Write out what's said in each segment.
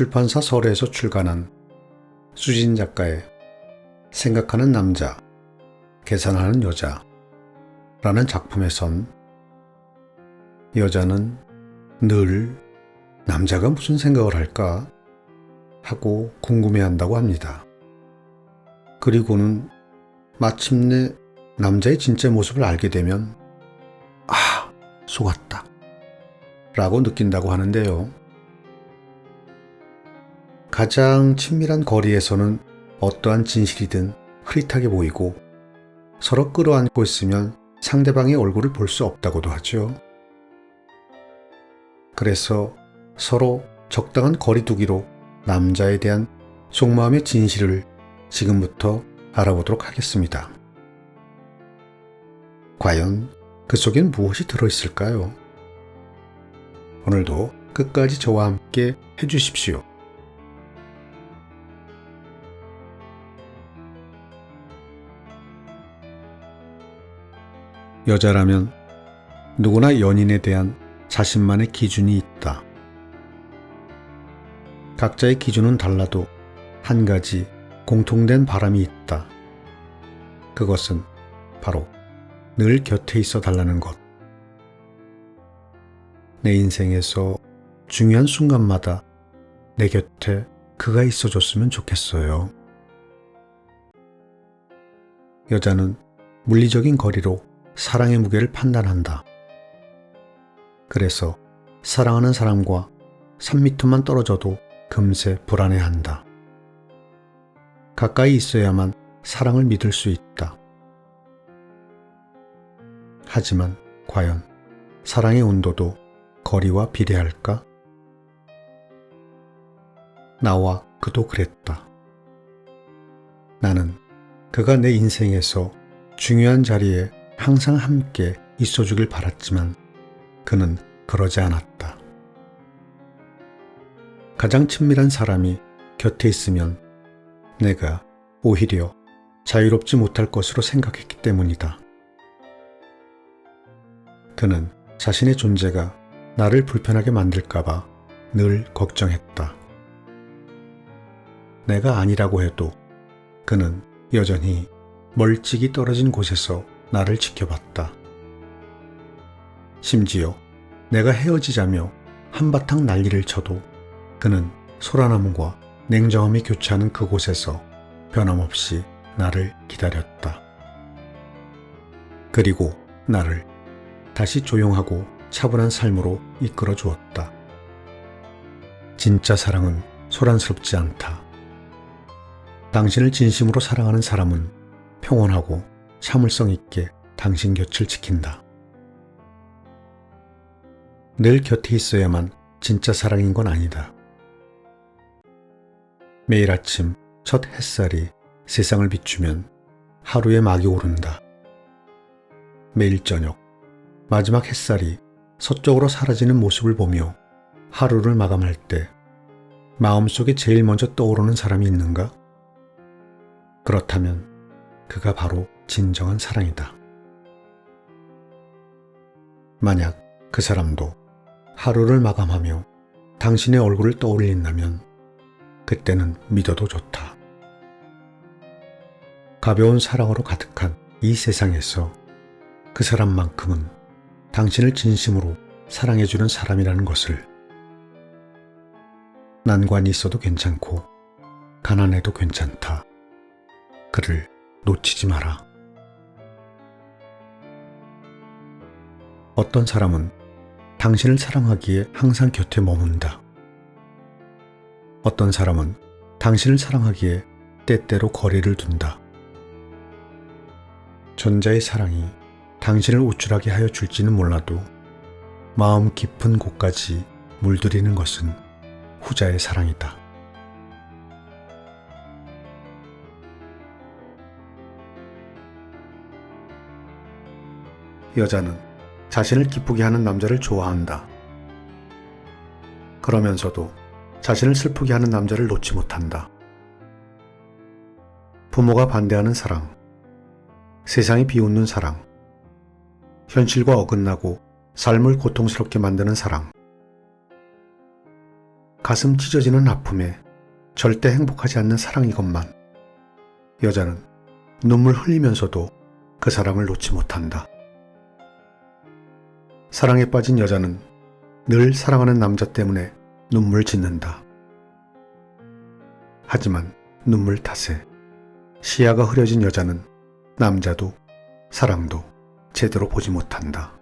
출판사 설에서 출간한 수진 작가의 생각하는 남자, 계산하는 여자 라는 작품에선 여자는 늘 남자가 무슨 생각을 할까 하고 궁금해 한다고 합니다. 그리고는 마침내 남자의 진짜 모습을 알게 되면 아, 속았다. 라고 느낀다고 하는데요. 가장 친밀한 거리에서는 어떠한 진실이든 흐릿하게 보이고 서로 끌어안고 있으면 상대방의 얼굴을 볼 수 없다고도 하죠. 그래서 서로 적당한 거리두기로 남자에 대한 속마음의 진실을 지금부터 알아보도록 하겠습니다. 과연 그 속엔 무엇이 들어있을까요? 오늘도 끝까지 저와 함께 해주십시오. 여자라면 누구나 연인에 대한 자신만의 기준이 있다. 각자의 기준은 달라도 한 가지 공통된 바람이 있다. 그것은 바로 늘 곁에 있어 달라는 것. 내 인생에서 중요한 순간마다 내 곁에 그가 있어 줬으면 좋겠어요. 여자는 물리적인 거리로 사랑의 무게를 판단한다. 그래서 사랑하는 사람과 3미터만 떨어져도 금세 불안해한다. 가까이 있어야만 사랑을 믿을 수 있다. 하지만 과연 사랑의 온도도 거리와 비례할까? 나와 그도 그랬다. 나는 그가 내 인생에서 중요한 자리에 항상 함께 있어주길 바랐지만 그는 그러지 않았다. 가장 친밀한 사람이 곁에 있으면 내가 오히려 자유롭지 못할 것으로 생각했기 때문이다. 그는 자신의 존재가 나를 불편하게 만들까봐 늘 걱정했다. 내가 아니라고 해도 그는 여전히 멀찍이 떨어진 곳에서 나를 지켜봤다. 심지어 내가 헤어지자며 한바탕 난리를 쳐도 그는 소라나무와 냉정함이 교차하는 그곳에서 변함없이 나를 기다렸다. 그리고 나를 다시 조용하고 차분한 삶으로 이끌어 주었다. 진짜 사랑은 소란스럽지 않다. 당신을 진심으로 사랑하는 사람은 평온하고 참을성 있게 당신 곁을 지킨다. 늘 곁에 있어야만 진짜 사랑인 건 아니다. 매일 아침 첫 햇살이 세상을 비추면 하루의 막이 오른다. 매일 저녁 마지막 햇살이 서쪽으로 사라지는 모습을 보며 하루를 마감할 때 마음속에 제일 먼저 떠오르는 사람이 있는가? 그렇다면 그가 바로 진정한 사랑이다. 만약 그 사람도 하루를 마감하며 당신의 얼굴을 떠올린다면 그때는 믿어도 좋다. 가벼운 사랑으로 가득한 이 세상에서 그 사람만큼은 당신을 진심으로 사랑해주는 사람이라는 것을 난관이 있어도 괜찮고 가난해도 괜찮다. 그를 놓치지 마라. 어떤 사람은 당신을 사랑하기에 항상 곁에 머문다. 어떤 사람은 당신을 사랑하기에 때때로 거리를 둔다. 전자의 사랑이 당신을 우쭐하게 하여 줄지는 몰라도 마음 깊은 곳까지 물들이는 것은 후자의 사랑이다. 여자는 자신을 기쁘게 하는 남자를 좋아한다. 그러면서도 자신을 슬프게 하는 남자를 놓지 못한다. 부모가 반대하는 사랑, 세상이 비웃는 사랑, 현실과 어긋나고 삶을 고통스럽게 만드는 사랑. 가슴 찢어지는 아픔에 절대 행복하지 않는 사랑이건만 여자는 눈물 흘리면서도 그 사랑을 놓지 못한다. 사랑에 빠진 여자는 늘 사랑하는 남자 때문에 눈물 짓는다. 하지만 눈물 탓에 시야가 흐려진 여자는 남자도 사랑도 제대로 보지 못한다.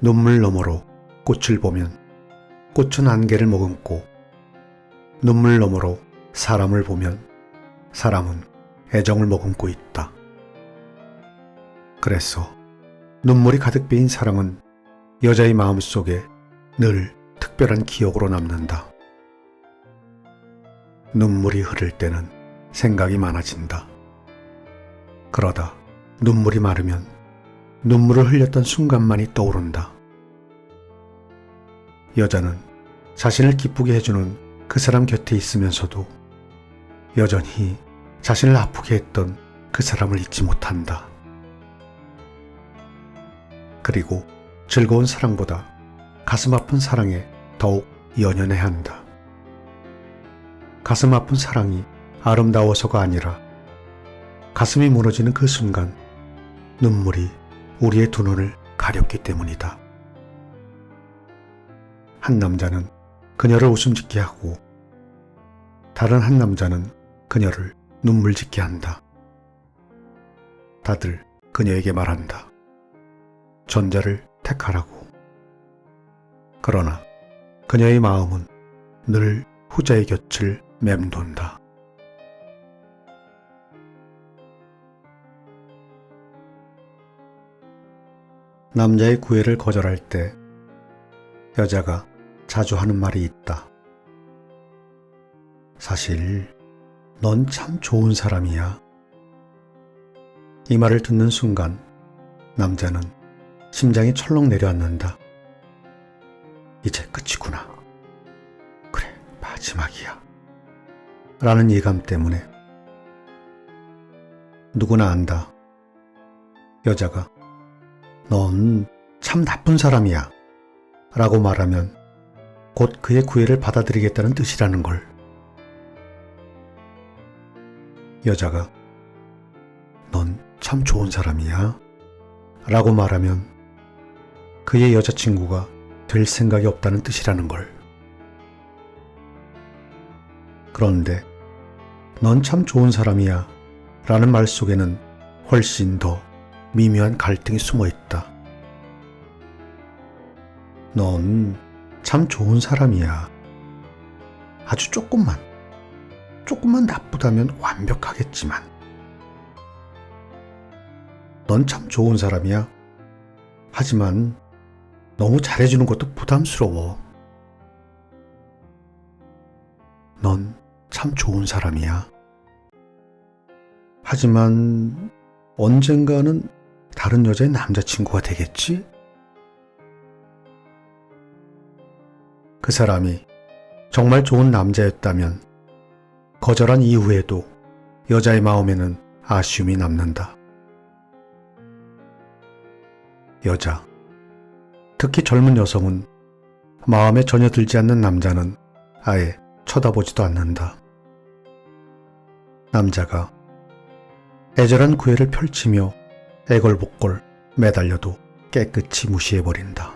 눈물 너머로 꽃을 보면 꽃은 안개를 머금고 눈물 너머로 사람을 보면 사람은 애정을 머금고 있다. 그래서 눈물이 가득 베인 사랑은 여자의 마음 속에 늘 특별한 기억으로 남는다. 눈물이 흐를 때는 생각이 많아진다. 그러다 눈물이 마르면 눈물을 흘렸던 순간만이 떠오른다. 여자는 자신을 기쁘게 해주는 그 사람 곁에 있으면서도 여전히 자신을 아프게 했던 그 사람을 잊지 못한다. 그리고 즐거운 사랑보다 가슴 아픈 사랑에 더욱 연연해야 한다. 가슴 아픈 사랑이 아름다워서가 아니라 가슴이 무너지는 그 순간 눈물이 우리의 두 눈을 가렸기 때문이다. 한 남자는 그녀를 웃음 짓게 하고 다른 한 남자는 그녀를 눈물 짓게 한다. 다들 그녀에게 말한다. 전자를 택하라고. 그러나 그녀의 마음은 늘 후자의 곁을 맴돈다. 남자의 구애를 거절할 때 여자가 자주 하는 말이 있다. 사실 넌 참 좋은 사람이야. 이 말을 듣는 순간 남자는 심장이 철렁 내려앉는다. 이제 끝이구나. 그래, 마지막이야. 라는 예감 때문에 누구나 안다. 여자가 넌 참 나쁜 사람이야. 라고 말하면 곧 그의 구애를 받아들이겠다는 뜻이라는 걸. 여자가 넌 참 좋은 사람이야. 라고 말하면 그의 여자친구가 될 생각이 없다는 뜻이라는 걸. 그런데 넌 참 좋은 사람이야. 라는 말 속에는 훨씬 더 미묘한 갈등이 숨어 있다. 넌 참 좋은 사람이야. 아주 조금만, 조금만 나쁘다면 완벽하겠지만. 넌 참 좋은 사람이야. 하지만 너무 잘해주는 것도 부담스러워. 넌 참 좋은 사람이야. 하지만 언젠가는 다른 여자의 남자친구가 되겠지? 그 사람이 정말 좋은 남자였다면 거절한 이후에도 여자의 마음에는 아쉬움이 남는다. 여자, 특히 젊은 여성은 마음에 전혀 들지 않는 남자는 아예 쳐다보지도 않는다. 남자가 애절한 구애를 펼치며 애걸복걸 매달려도 깨끗이 무시해버린다.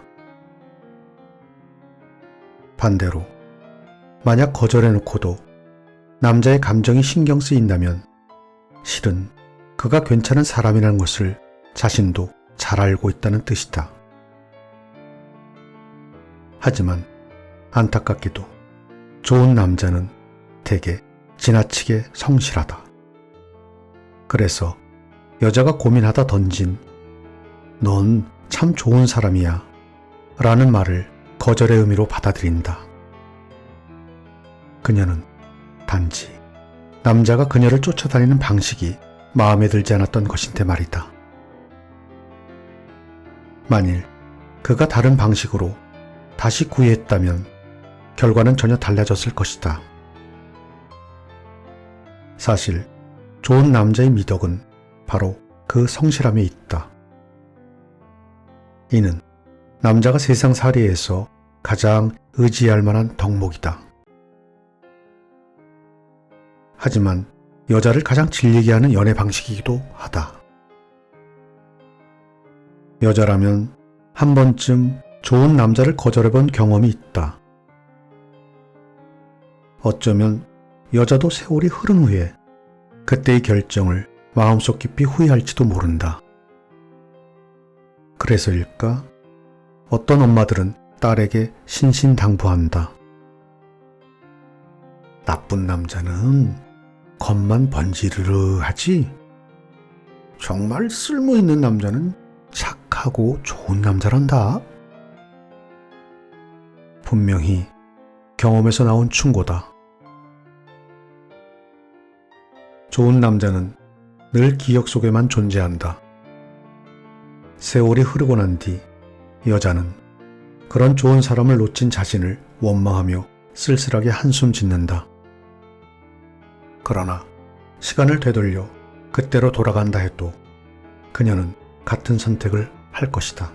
반대로 만약 거절해놓고도 남자의 감정이 신경 쓰인다면 실은 그가 괜찮은 사람이라는 것을 자신도 잘 알고 있다는 뜻이다. 하지만 안타깝게도 좋은 남자는 대개 지나치게 성실하다. 그래서 여자가 고민하다 던진 넌 참 좋은 사람이야 라는 말을 거절의 의미로 받아들인다. 그녀는 단지 남자가 그녀를 쫓아다니는 방식이 마음에 들지 않았던 것인데 말이다. 만일 그가 다른 방식으로 다시 구애했다면 결과는 전혀 달라졌을 것이다. 사실 좋은 남자의 미덕은 바로 그 성실함에 있다. 이는 남자가 세상 살이에서 가장 의지할 만한 덕목이다. 하지만 여자를 가장 질리게 하는 연애 방식이기도 하다. 여자라면 한 번쯤 좋은 남자를 거절해본 경험이 있다. 어쩌면 여자도 세월이 흐른 후에 그때의 결정을 마음속 깊이 후회할지도 모른다. 그래서일까? 어떤 엄마들은 딸에게 신신당부한다. 나쁜 남자는 겉만 번지르르 하지. 정말 쓸모 있는 남자는 착하고 좋은 남자란다. 분명히 경험에서 나온 충고다. 좋은 남자는 늘 기억 속에만 존재한다. 세월이 흐르고 난 뒤 여자는 그런 좋은 사람을 놓친 자신을 원망하며 쓸쓸하게 한숨 짓는다. 그러나 시간을 되돌려 그때로 돌아간다 해도 그녀는 같은 선택을 할 것이다.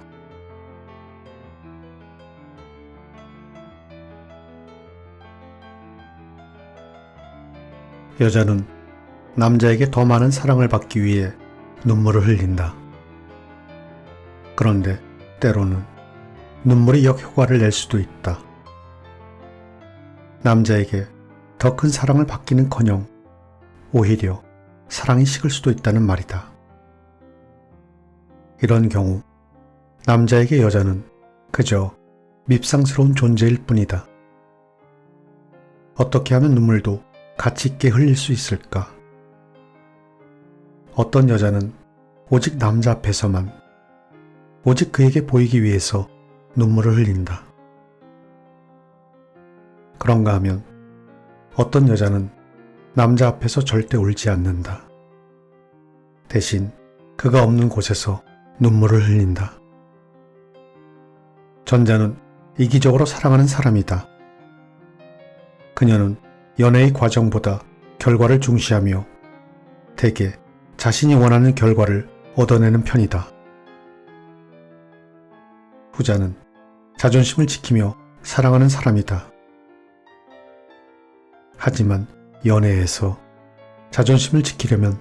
여자는 남자에게 더 많은 사랑을 받기 위해 눈물을 흘린다. 그런데 때로는 눈물이 역효과를 낼 수도 있다. 남자에게 더 큰 사랑을 받기는 커녕 오히려 사랑이 식을 수도 있다는 말이다. 이런 경우 남자에게 여자는 그저 밉상스러운 존재일 뿐이다. 어떻게 하면 눈물도 가치 있게 흘릴 수 있을까? 어떤 여자는 오직 남자 앞에서만 오직 그에게 보이기 위해서 눈물을 흘린다. 그런가 하면 어떤 여자는 남자 앞에서 절대 울지 않는다. 대신 그가 없는 곳에서 눈물을 흘린다. 전자는 이기적으로 사랑하는 사람이다. 그녀는 연애의 과정보다 결과를 중시하며 대개 자신이 원하는 결과를 얻어내는 편이다. 후자는 자존심을 지키며 사랑하는 사람이다. 하지만 연애에서 자존심을 지키려면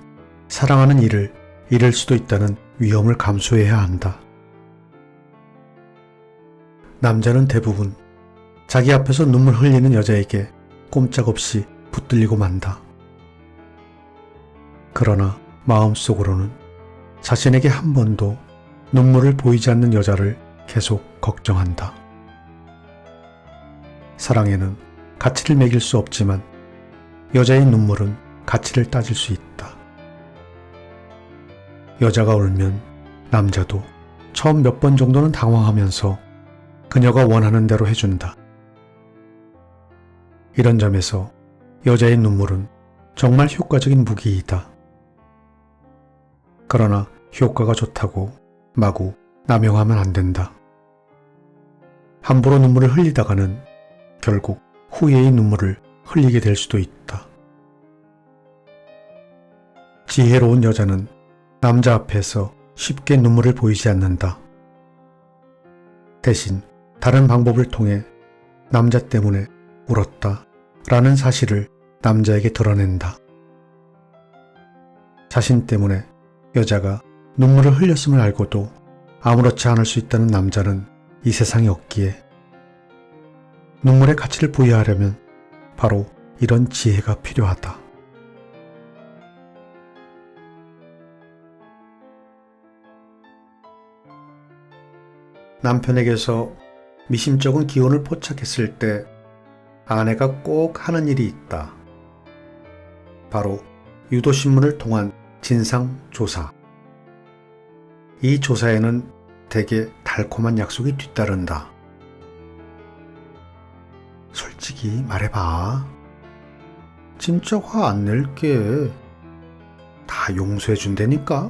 사랑하는 이를 잃을 수도 있다는 위험을 감수해야 한다. 남자는 대부분 자기 앞에서 눈물 흘리는 여자에게 꼼짝없이 붙들리고 만다. 그러나 마음속으로는 자신에게 한 번도 눈물을 보이지 않는 여자를 계속 걱정한다. 사랑에는 가치를 매길 수 없지만 여자의 눈물은 가치를 따질 수 있다. 여자가 울면 남자도 처음 몇 번 정도는 당황하면서 그녀가 원하는 대로 해준다. 이런 점에서 여자의 눈물은 정말 효과적인 무기이다. 그러나 효과가 좋다고 마구 남용하면 안 된다. 함부로 눈물을 흘리다가는 결국 후회의 눈물을 흘리게 될 수도 있다. 지혜로운 여자는 남자 앞에서 쉽게 눈물을 보이지 않는다. 대신 다른 방법을 통해 남자 때문에 울었다 라는 사실을 남자에게 드러낸다. 자신 때문에 여자가 눈물을 흘렸음을 알고도 아무렇지 않을 수 있다는 남자는 이 세상에 없기에 눈물의 가치를 부여하려면 바로 이런 지혜가 필요하다. 남편에게서 미심쩍은 기운을 포착했을 때 아내가 꼭 하는 일이 있다. 바로 유도신문을 통한 진상조사. 이 조사에는 대개 달콤한 약속이 뒤따른다. 솔직히 말해봐. 진짜 화 안 낼게. 다 용서해 준다니까?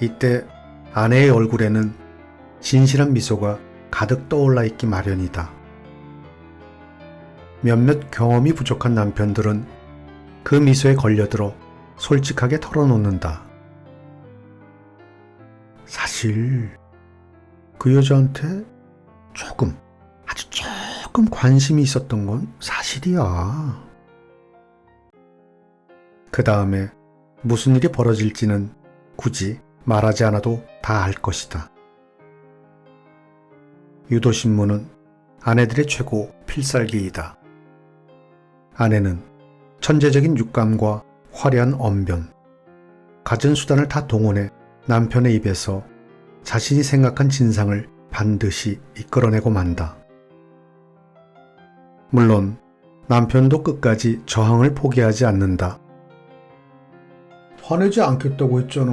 이때 아내의 얼굴에는 진실한 미소가 가득 떠올라 있기 마련이다. 몇몇 경험이 부족한 남편들은 그 미소에 걸려들어 솔직하게 털어놓는다. 사실 그 여자한테 조금, 아주 조금 관심이 있었던 건 사실이야. 그 다음에 무슨 일이 벌어질지는 굳이 말하지 않아도 다 알 것이다. 유도신문은 아내들의 최고 필살기이다. 아내는 천재적인 육감과 화려한 언변, 갖은 수단을 다 동원해 남편의 입에서 자신이 생각한 진상을 반드시 이끌어내고 만다. 물론 남편도 끝까지 저항을 포기하지 않는다. 화내지 않겠다고 했잖아.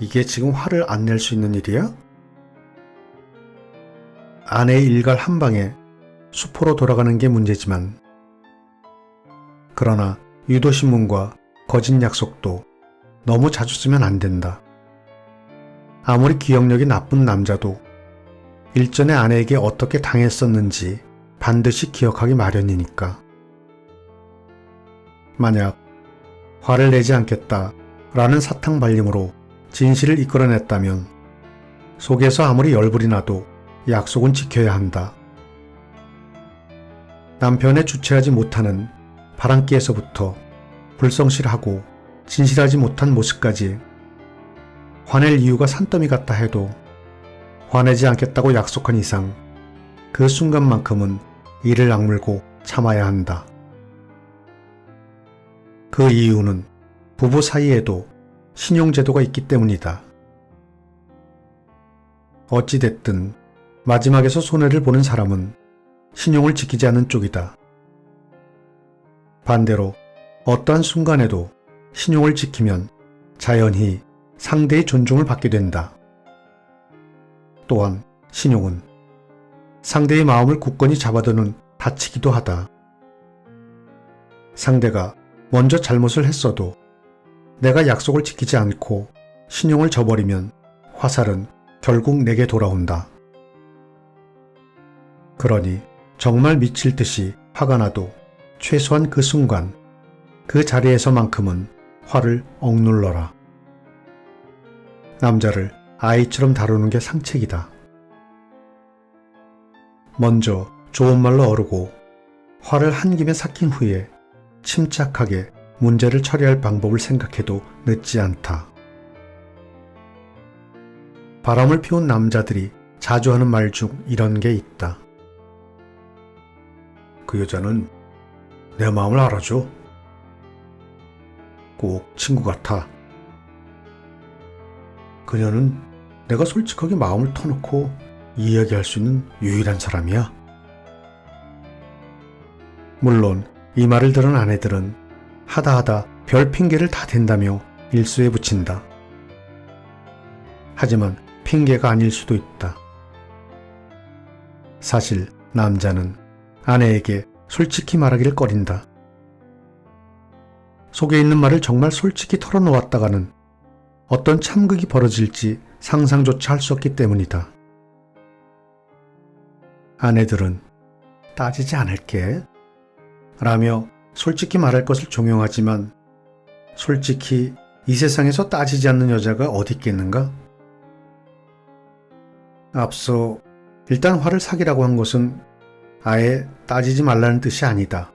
이게 지금 화를 안 낼 수 있는 일이야? 아내의 일갈 한 방에 수포로 돌아가는 게 문제지만, 그러나 유도신문과 거짓 약속도 너무 자주 쓰면 안 된다. 아무리 기억력이 나쁜 남자도 일전에 아내에게 어떻게 당했었는지 반드시 기억하기 마련이니까. 만약 화를 내지 않겠다 라는 사탕 발림으로 진실을 이끌어냈다면 속에서 아무리 열불이 나도 약속은 지켜야 한다. 남편의 주체하지 못하는 바람기에서부터 불성실하고 진실하지 못한 모습까지 화낼 이유가 산더미 같다 해도 화내지 않겠다고 약속한 이상 그 순간만큼은 이를 악물고 참아야 한다. 그 이유는 부부 사이에도 신용제도가 있기 때문이다. 어찌됐든 마지막에서 손해를 보는 사람은 신용을 지키지 않는 쪽이다. 반대로 어떠한 순간에도 신용을 지키면 자연히 상대의 존중을 받게 된다. 또한 신용은 상대의 마음을 굳건히 잡아두는 다치기도 하다. 상대가 먼저 잘못을 했어도 내가 약속을 지키지 않고 신용을 저버리면 화살은 결국 내게 돌아온다. 그러니 정말 미칠 듯이 화가 나도 최소한 그 순간 그 자리에서만큼은 화를 억눌러라. 남자를 아이처럼 다루는 게 상책이다. 먼저 좋은 말로 어르고 화를 한 김에 삭힌 후에 침착하게 문제를 처리할 방법을 생각해도 늦지 않다. 바람을 피운 남자들이 자주 하는 말 중 이런 게 있다. 그 여자는 내 마음을 알아줘. 꼭 친구 같아. 그녀는 내가 솔직하게 마음을 터놓고 이야기할 수 있는 유일한 사람이야. 물론 이 말을 들은 아내들은 하다 하다 별 핑계를 다 댄다며 일수에 붙인다. 하지만 핑계가 아닐 수도 있다. 사실 남자는 아내에게 솔직히 말하기를 꺼린다. 속에 있는 말을 정말 솔직히 털어놓았다가는 어떤 참극이 벌어질지 상상조차 할 수 없기 때문이다. 아내들은 따지지 않을게. 라며 솔직히 말할 것을 종용하지만 솔직히 이 세상에서 따지지 않는 여자가 어디 있겠는가? 앞서 일단 화를 사기라고 한 것은 아예 따지지 말라는 뜻이 아니다.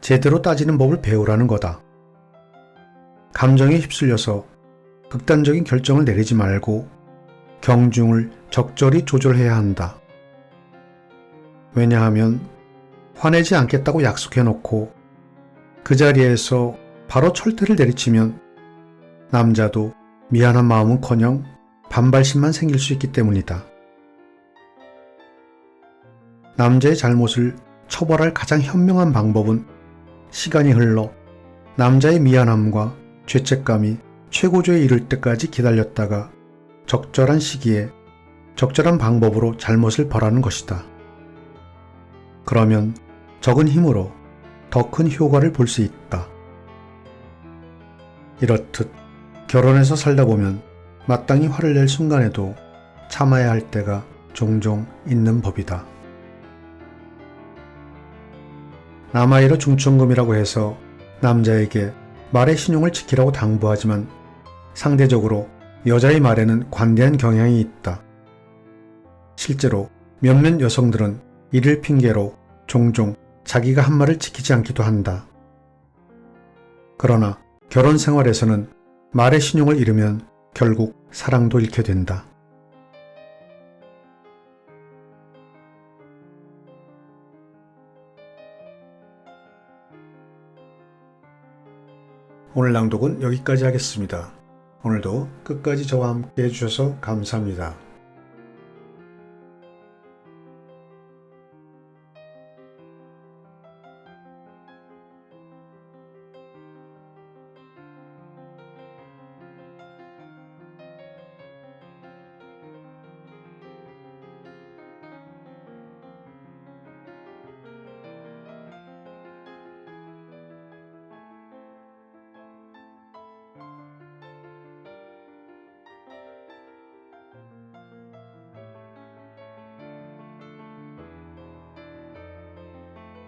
제대로 따지는 법을 배우라는 거다. 감정에 휩쓸려서 극단적인 결정을 내리지 말고 경중을 적절히 조절해야 한다. 왜냐하면 화내지 않겠다고 약속해놓고 그 자리에서 바로 철퇴를 내리치면 남자도 미안한 마음은 커녕 반발심만 생길 수 있기 때문이다. 남자의 잘못을 처벌할 가장 현명한 방법은 시간이 흘러 남자의 미안함과 죄책감이 최고조에 이를 때까지 기다렸다가 적절한 시기에 적절한 방법으로 잘못을 벌하는 것이다. 그러면 적은 힘으로 더 큰 효과를 볼 수 있다. 이렇듯 결혼해서 살다 보면 마땅히 화를 낼 순간에도 참아야 할 때가 종종 있는 법이다. 남아이로 중천금이라고 해서 남자에게 말의 신용을 지키라고 당부하지만 상대적으로 여자의 말에는 관대한 경향이 있다. 실제로 몇몇 여성들은 이를 핑계로 종종 자기가 한 말을 지키지 않기도 한다. 그러나 결혼 생활에서는 말의 신용을 잃으면 결국 사랑도 잃게 된다. 오늘 낭독은 여기까지 하겠습니다. 오늘도 끝까지 저와 함께 해주셔서 감사합니다.